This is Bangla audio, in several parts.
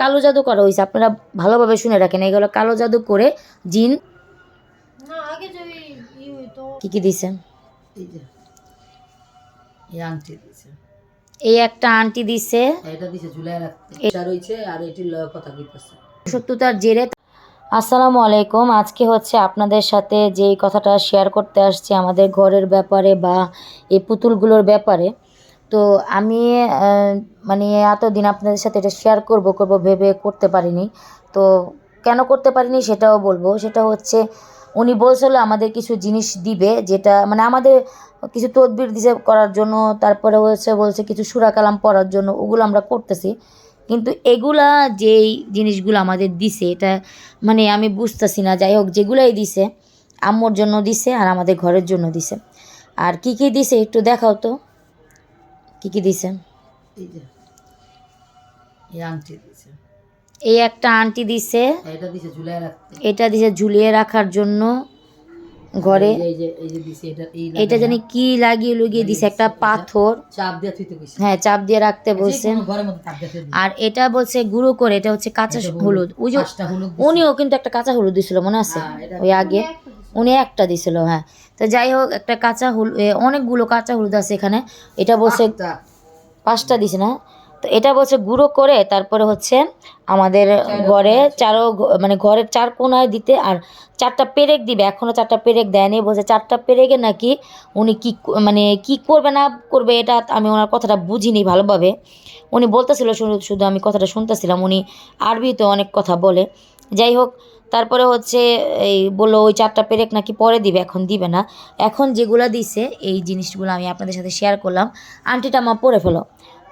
কালো জাদু করা হয়েছে আপনারা ভালোভাবে শুনে রাখেন এগুলো কালো জাদু করে জিন না আগে যদি ই হইতো। কি কি দিছে? এই যে এই আংটি দিছে। এই একটা আন্টি দিছে। এটা দিছে ঝুলাই রাখতে এটা রয়েছে আর এটির লয় কথা কইতেছে। সত্যতার জেরে আসসালামু আলাইকুম। আজকে হচ্ছে আপনাদের সাথে যেই কথাটা শেয়ার করতে আসছি আমাদের ঘরের ব্যাপারে বা এই পুতুলগুলোর ব্যাপারে। তো আমি মানে এতদিন আপনাদের সাথে এটা শেয়ার করব করব, ভেবে করতে পারিনি। তো কেন করতে পারিনি সেটাও বলব। সেটা হচ্ছে, উনি বলছিল আমাদের কিছু জিনিস দিবে, যেটা মানে আমাদের কিছু তদবির দিছে করার জন্য, তারপরে হচ্ছে বলছে কিছু সুরা কালাম পড়ার জন্য, ওগুলো আমরা করতেছি। কিন্তু এগুলা যেই জিনিসগুলো আমাদের দিছে, এটা মানে আমি বুঝতেছি না। যাই হোক, যেগুলাই দিছে, আম্মুর জন্য দিছে আর আমাদের ঘরের জন্য দিছে। আর কি কি দিছে একটু দেখাও তো। কি কি দিছে? এই যে এই আংটি দিছে। এই একটা আন্টি দিছে। এটা দিছে ঝুলাই রাখতে। এটা দিছে ঝুলিয়ে রাখার জন্য ঘরে। এটা জানি কি লাগিয়ে লুগিয়ে দিছে একটা পাথর। চাপ দিয়ে হ্যাঁ চাপ দিয়ে রাখতে বলছে দিয়ে থুই আর এটা বলছে গুঁড়ো করে এটা হচ্ছে কাঁচা হলুদ ওই যে। উনিও কিন্তু একটা কাঁচা হলুদ দিছিল মনে আছে? হ্যাঁ, ওই আগে। উনি একটা দিছিল হ্যাঁ। তো যাই হোক একটা কাঁচা হলুদ অনেকগুলো কাঁচা হলুদ আছে এখানে। এটা বসে পাঁচটা। দিছে না? তো এটা বলছে গুঁড়ো করে তারপরে হচ্ছে আমাদের ঘরে চারো মানে ঘরের চার কোনায় দিতে আর চারটা পেরেক দিবে এখনও চারটা পেরেক দেয়নি বলছে চারটা পেরেকে নাকি উনি কি মানে কি করবে না করবে এটা আমি ওনার কথাটা বুঝিনি ভালোভাবে। উনি বলতেছিল শুধু শুধু আমি কথাটা শুনতেছিলাম উনি আরবিতে অনেক কথা বলে। যাই হোক তারপরে হচ্ছে এই বলল, ওই চারটা পেরেক নাকি পরে দিবে, এখন দিবে না। এখন যেগুলো দিছে, এই জিনিসগুলো আমি আপনাদের সাথে শেয়ার করলাম। আন্টিটা মা পরে ফেলো।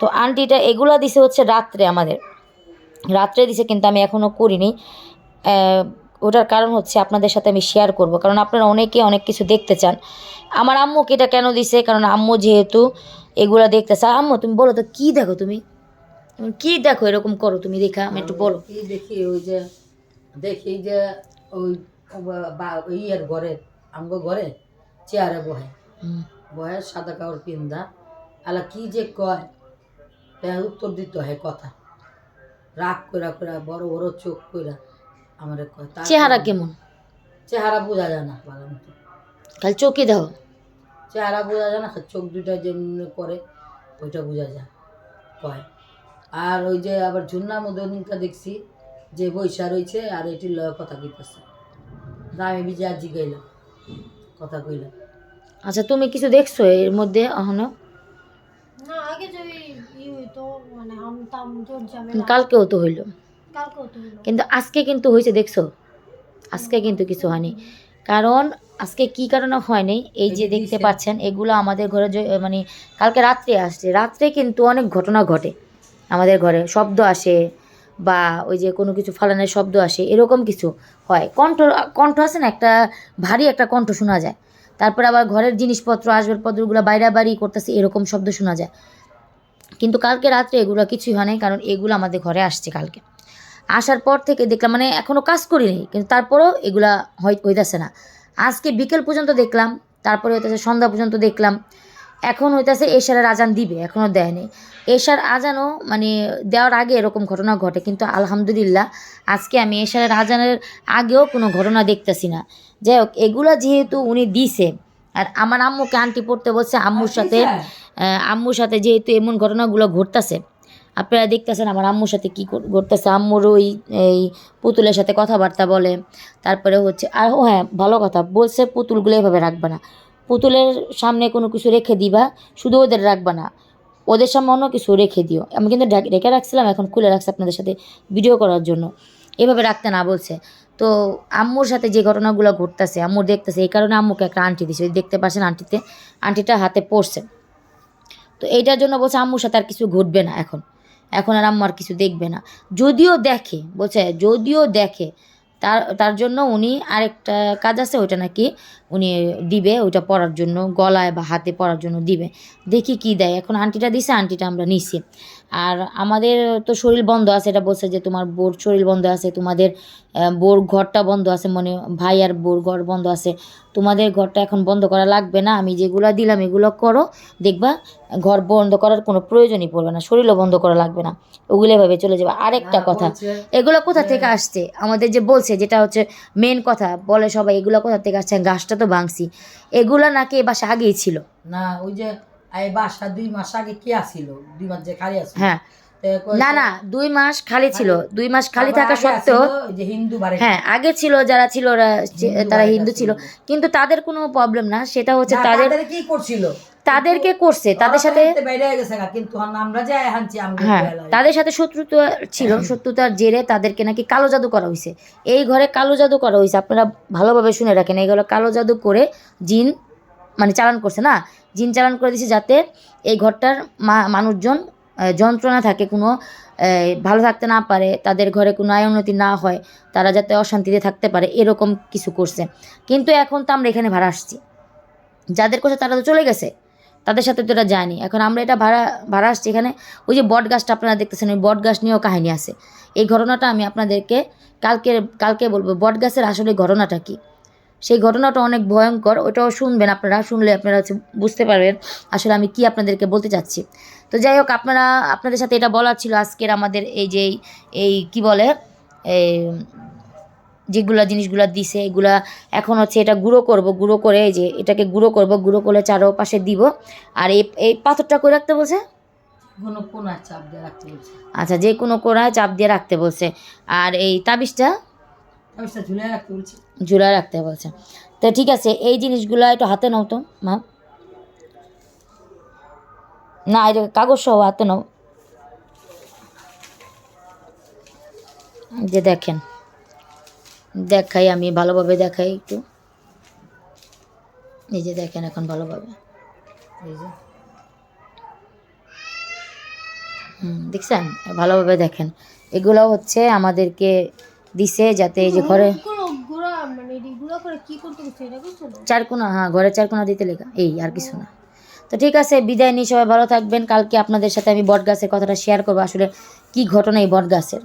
তো আন্টিটা এগুলো দিছে হচ্ছে রাত্রে আমাদের। রাত্রে দিছে কিন্তু আমি এখনও করিনি। ওটার কারণ হচ্ছে আপনাদের সাথে আমি শেয়ার করব। কারণ আপনারা অনেকে অনেক কিছু দেখতে চান। আমার আম্মুকে এটা কেন দিছে? কারণ আম্মু যেহেতু এগুলো দেখতে চায় আম্মু, তুমি বলো তো, কী দেখো তুমি? কী দেখো এরকম করো তুমি? দেখা আমি একটু বলো। দেখি ওই যে দেখি যে ওই বা- ইয়ের ঘরে আমগো ঘরে চেয়ারে বহে। বহে সাদা কাপড় পিন্দা আলা কি যে কয় তাই উত্তর দিতে হয় কথা। রাগ কইরা কইরা বড় বড় চোখ কইরা আমার তারপর- চেহারা কেমন? চেহারা বোঝা যায় না ভালো মতো। খালি চোখে দেখো চেহারা বোঝা যায় না চোখ দুইটা যেমনি করে ওইটা বোঝা যায় কয়। আর ওই যে আবার ঝুন্নার মধ্যে দেখছি যে বৈশা রয়েছে আর এটির লয় কথা কইতেছে। দামি বিজে আর জিগাইলাম। কথা কইলাম। আচ্ছা তুমি কিছু দেখছ এর মধ্যে এখনও? না আগে ই হইতো মানে আম জোর ঝামেলা। কালকেও তো হইল। কিন্তু আজকে কিন্তু হয়েছে দেখছ? আজকে কিন্তু কিছু হয়নি। কারণ আজকে কি কারণে হয়নি? এই যে দেখতে। পাচ্ছেন এগুলো আমাদের ঘরে যে মানে কালকে রাত্রে আসছে। রাত্রে কিন্তু অনেক ঘটনা ঘটে আমাদের ঘরে। শব্দ আসে বা ওই যে কোনো কিছু ফালানোর শব্দ আসে, এরকম কিছু হয়। কণ্ঠ কণ্ঠ আছে না, একটা ভারী একটা কণ্ঠ শোনা যায়। তারপরে আবার ঘরের জিনিসপত্র, আসবাবপত্রগুলো বাইরে বাড়ি করতেছে, এরকম শব্দ শোনা যায়। কিন্তু কালকে রাত্রে এগুলো কিছুই হয় নাই, কারণ এগুলো আমাদের ঘরে আসছে কালকে। আসার পর থেকে দেখলাম মানে এখনও কাজ করিনি কিন্তু তারপরেও এগুলা হইতেছে না। আজকে বিকেল পর্যন্ত দেখলাম, তারপরে হইতেছে সন্ধ্যা পর্যন্ত দেখলাম। এখন হইতেছে এশারের আজান দিবে এখনও দেয়নি। এশার আজানও মানে দেওয়ার আগে এরকম ঘটনা ঘটে কিন্তু আলহামদুলিল্লাহ আজকে আমি এশারের আজানের আগেও কোনো ঘটনা দেখতেছি না। যাই হোক এগুলো যেহেতু উনি দিছে আর আমার আম্মুকে আন্টি পড়তে বলছে আম্মুর সাথে আম্মুর সাথে যেহেতু এমন ঘটনাগুলো ঘটতেছে আপনারা দেখতেছেন আমার আম্মুর সাথে কী ঘটতেছে। আম্মুর ওই এই পুতুলের সাথে কথাবার্তা বলে তারপরে হচ্ছে আর ও হ্যাঁ ভালো কথা বলছে পুতুলগুলো এভাবে রাখবে না। পুতুলের সামনে কোনো কিছু রেখে দিবা, শুধু ওদের রাখবা না। ওদের সামনে অন্য কিছু রেখে দিও। আমি কিন্তু রেখে রাখছিলাম, এখন খুলে রাখছি আপনাদের সাথে ভিডিও করার জন্য। এভাবে রাখতে না বলছে। তো আম্মুর সাথে যে ঘটনাগুলো ঘটতেছে আম্মুর দেখতেছে, এই কারণে আম্মুকে একটা আন্টি দিছে। দেখতে পাচ্ছেন আন্টিতে, আন্টিটা হাতে পড়ছে। তো এইটার জন্য বলছে আম্মুর সাথে আর কিছু ঘটবে না এখন। এখন আর আম্মু আর কিছু দেখবে না। যদিও দেখে, বলছে, যদিও দেখে তার তার জন্য উনি আরেকটা কাজ আছে, ওইটা নাকি উনি দিবে, ওইটা পরার জন্য, গলায় বা হাতে পরার জন্য দিবে। দেখি কি দেয়। এখন আন্টিটা দিছে, আন্টিটা আমরা নিছি। আর আমাদের তো শরীর বন্ধ আছে এটা বলছে যে তোমার বোর শরীর বন্ধ আছে তোমাদের বোর ঘরটা বন্ধ আছে মানে ভাই আর বোর ঘর বন্ধ আছে। তোমাদের ঘরটা এখন বন্ধ করা লাগবে না আমি যেগুলো দিলাম এগুলো করো দেখবা ঘর বন্ধ করার কোনো প্রয়োজনই পড়বে না শরীরও বন্ধ করা লাগবে না ওগুলো এভাবে চলে যাবে। আরেকটা কথা এগুলো কোথা থেকে আসছে? আমাদের যে বলছে যেটা হচ্ছে মেন কথা বলে সবাই এগুলো কোথা থেকে আসছে? গাছটা তো ভাঙছি। এগুলো নাকি এ বাসা আগেই ছিল। না ওই যে এই বাসা দুই মাস আগে কি আসিল? দুই মাস যে খালি আসছিল হ্যাঁ। না না দুই মাস খালি ছিল। দুই মাস খালি থাকা সত্ত্বেও হ্যাঁ আগে ছিল যারা ছিল তারা হিন্দু ছিল। কিন্তু তাদের কোনো প্রবলেম না সেটা হচ্ছে তাদের কি করছিল? তাদেরকে করছে তাদের সাথে হয়ে হ্যাঁ। তাদের সাথে শত্রুতা ছিল শত্রুতার জেরে তাদেরকে নাকি কালো জাদু করা হয়েছে এই ঘরে কালো জাদু করা হয়েছে আপনারা ভালোভাবে শুনে রাখেন এই ঘরে কালো জাদু করে জিন মানে চালান করছে না, জিন চালান করে দিছে যাতে এই ঘরটার মানুষজন যন্ত্রণা থাকে, কোনো ভালো থাকতে না পারে, তাদের ঘরে কোনো আয় উন্নতি না হয়, তারা যাতে অশান্তিতে থাকতে পারে, এরকম কিছু করছে। কিন্তু এখন তো আমরা এখানে ভাড়া আসছি। যাদের করছে তারা তো চলে গেছে, তাদের সাথে তো এটা যায়নি। এখন আমরা এটা ভাড়া ভাড়া আসছি এখানে। ওই যে বট গাছটা আপনারা দেখতেছেন, ওই বট গাছ নিয়েও কাহিনী আছে। এই ঘটনাটা আমি আপনাদেরকে কালকে কালকে বলব বট গাছের আসলে ঘটনাটা কি? সেই ঘটনাটা অনেক ভয়ঙ্কর ওটাও শুনবেন আপনারা শুনলে আপনারা হচ্ছে বুঝতে পারবেন আসলে আমি কি আপনাদেরকে বলতে চাচ্ছি। তো যাই হোক আপনারা আপনাদের সাথে এটা বলার ছিল আজকের আমাদের এই যে এই- কি বলে এই যেগুলা জিনিসগুলা দিছে এগুলা এখন হচ্ছে এটা গুঁড়ো করব গুঁড়ো করে এই যে এটাকে গুঁড়ো করব গুঁড়ো করে চারোপাশে দিব। আর এই এই পাথরটা করে রাখতে বলছে? কোনো কোন চাপ দিয়ে রাখতে বলছে। আচ্ছা যে কোনো কোনায় চাপ দিয়ে রাখতে বলছে। আর এই তাবিজটা? সেটা ঝুলে রাখতে বলছি। ঝুলায় রাখতে বলছে। তো ঠিক আছে, এই জিনিসগুলো একটু হাতে নাও তো, মা। না এটা কাগজ সহ হাতে নাও। যে দেখেন, দেখাই আমি ভালোভাবে দেখাই একটু। এই যে দেখেন এখন ভালোভাবে। হুম, দেখছেন? ভালোভাবে দেখেন। এগুলো হচ্ছে আমাদেরকে দিছে যাতে এই যে ঘরে চারকোনা হ্যাঁ ঘরে চারকোনা দিতে লেখা। এই আর কিছু না। তো ঠিক আছে, বিদায় নিয়ে সবাই ভালো থাকবেন। কালকে আপনাদের সাথে আমি বট গাছের কথাটা শেয়ার করব। আসলে কি ঘটনা এই বট গাছের